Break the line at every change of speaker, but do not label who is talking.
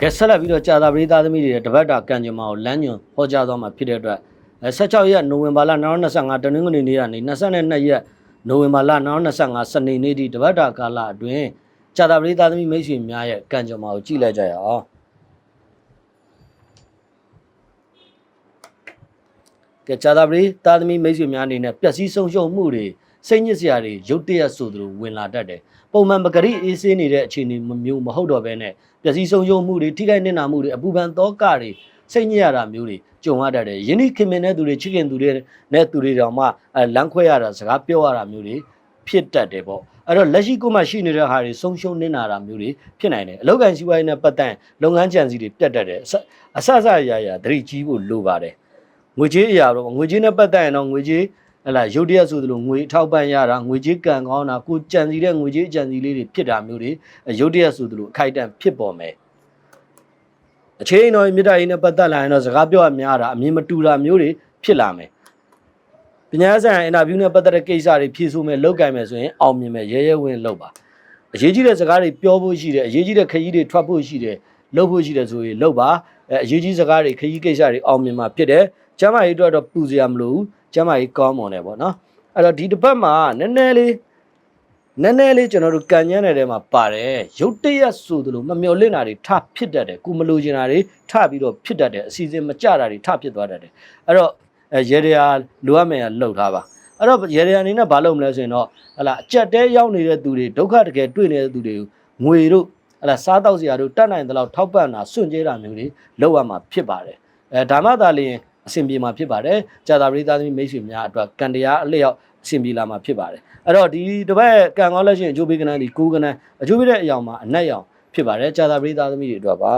ကဲဆက်လက်ပြီးတော့ကြာသာပရိသတ်သမီးတွေရဲ့တပတ်တာကံကြမ္မာကိုလမ်းညွန်ဟောကြားသွားမှာဖြစ်တဲ့အတွက်အဲ16ရက်နိုဝင်ဘာလ2025တနင်္ဂနွေနေ့ကနေ22ရက်နိုဝင်ဘာလ2025စနေနေ့ထိတပတ်တာကာလအတွင်းကြာသာပရိသတ်သမီးမိတ်ဆွေများရဲ့ကံကြမ္မာကိုကြည့်လိုက်ကြရအောင်ကဲကြာသာပရိသတ်သမီးမိတ်ဆွေများအနေနဲ့ပျက်စီးဆုံးရှုံးမှုတွေ စိတ်ညစ်စရာတွေရုတ်တရက်ဆိုသလိုဝင်လာတတ်တယ်ပုံမှန်ပဂရိအေးဆေးနေတဲ့အခြေအနေမျိုးမဟုတ်တော့ဘဲနဲ့ပျက်စီးဆုံးရှုံးမှုတွေထိခိုက်နစ်နာမှုတွေအပူပန်သောကတွေစိတ်ညစ်ရတာမျိုးတွေကြုံရတတ်တယ်ယင်းဒီခင်မင်တဲ့သူတွေချစ်ခင်သူတွေနဲ့သူတွေတောင်မှအဲလမ်းခွဲရတာစကားပြောရတာမျိုးတွေဖြစ်တတ်တယ်ပေါ့အဲ့တော့လက်ရှိကိုမှရှိနေတဲ့ဟာတွေဆုံးရှုံးနစ်နာတာမျိုးတွေဖြစ်နိုင်တယ်အလောက်ကန်စီးပွားရေးနဲ့ပတ်သက်လုပ်ငန်းကြံစီတွေပြတ်တတ်တယ်အစအဆအစအရာရာသတိကြီးဖို့လိုပါတယ်ငွေကြေးအရာတော့ငွေကြေးနဲ့ပတ်သက်ရင်တော့ငွေကြေး ဟလာရုတ်တရက်ဆိုသလိုငွေအထောက်ပံ့ရတာငွေကြေးကံကောင်းတာကိုကြံစီတဲ့ငွေကြေးအကြံစီလေးတွေဖြစ်တာမျိုးတွေရုတ်တရက်ဆိုသလိုအခိုက်အတန့်ဖြစ်ပေါ်မယ်အချင်းတော်မြေတားရေးနဲ့ပတ်သက်လာရင်တော့စကားပြောရများတာအမြင်မတူတာမျိုးတွေဖြစ်လာမယ်ပညာဆိုင်အင်တာဗျူးနဲ့ပတ်သက်တဲ့ကိစ္စတွေဖြည့်ဆို့မယ်လောက်ကင်မယ်ဆိုရင်အောင်မြင်မယ်ရဲရဲဝင်းလုပ်ပါအရေးကြီးတဲ့စကားတွေပြောဖို့ရှိတယ်အရေးကြီးတဲ့ခရီးတွေထွက်ဖို့ရှိတယ်လုပ်ဖို့ရှိတယ်ဆိုရင်လုပ်ပါအဲအရေးကြီးစကားတွေခရီးကိစ္စတွေအောင်မြင်မှာဖြစ်တယ်ကျမ်းမာရေးအတွက်တော့ပူစရာမလိုဘူး ကျမ်းမာရေးကောင်းမွန်တယ်ပေါ့နော်အဲ့တော့ဒီတစ်ပတ်မှာနည်းနည်းလေးနည်းနည်းလေးကျွန်တော်တို့ကန်ညမ်းတဲ့ထဲမှာပါတယ်ရုတ်တရက်ဆိုသလိုမမျော်လင့်တာတွေထဖြစ်တတ်တယ်ကိုမလိုချင်တာတွေထပြီးတော့ဖြစ်တတ်တယ်အစီအစဉ်မကြတာတွေထဖြစ်သွားတတ်တယ်အဲ့တော့အဲရေရရာလိုအပ်မယ်လှုပ်ထားပါအဲ့တော့ရေရရာအနေနဲ့ဘာလုပ်မလဲဆိုရင်တော့ဟလာအကြက်တဲရောက်နေတဲ့သူတွေဒုက္ခတကယ်တွေ့နေတဲ့သူတွေကိုငွေတို့ဟလာစားတောက်စရာတို့တတ်နိုင်တဲ့လောက်ထောက်ပံ့တာစွန့်ကြဲတာမျိုးတွေလုပ်ရမှာဖြစ်ပါတယ်အဲဒါမှသာလျှင် အဆင်ပြေမှာဖြစ်ပါတယ်ကြာသာပရိသတ်သမီးမိတ်ဆွေများအတွက်ကံတရားအလျောက်အဆင်ပြေလာမှာဖြစ်ပါတယ်အဲ့တော့ဒီတစ်ပတ်ကံကောင်းလက်ရှိအကျိုးပေးကဏ္ဍဒီကိုးကဏ္ဍအကျိုးပေးတဲ့အယောင်မှာအနက်ရောင်ဖြစ်ပါတယ်ကြာသာပရိသတ်သမီးတွေအတွက်ပါ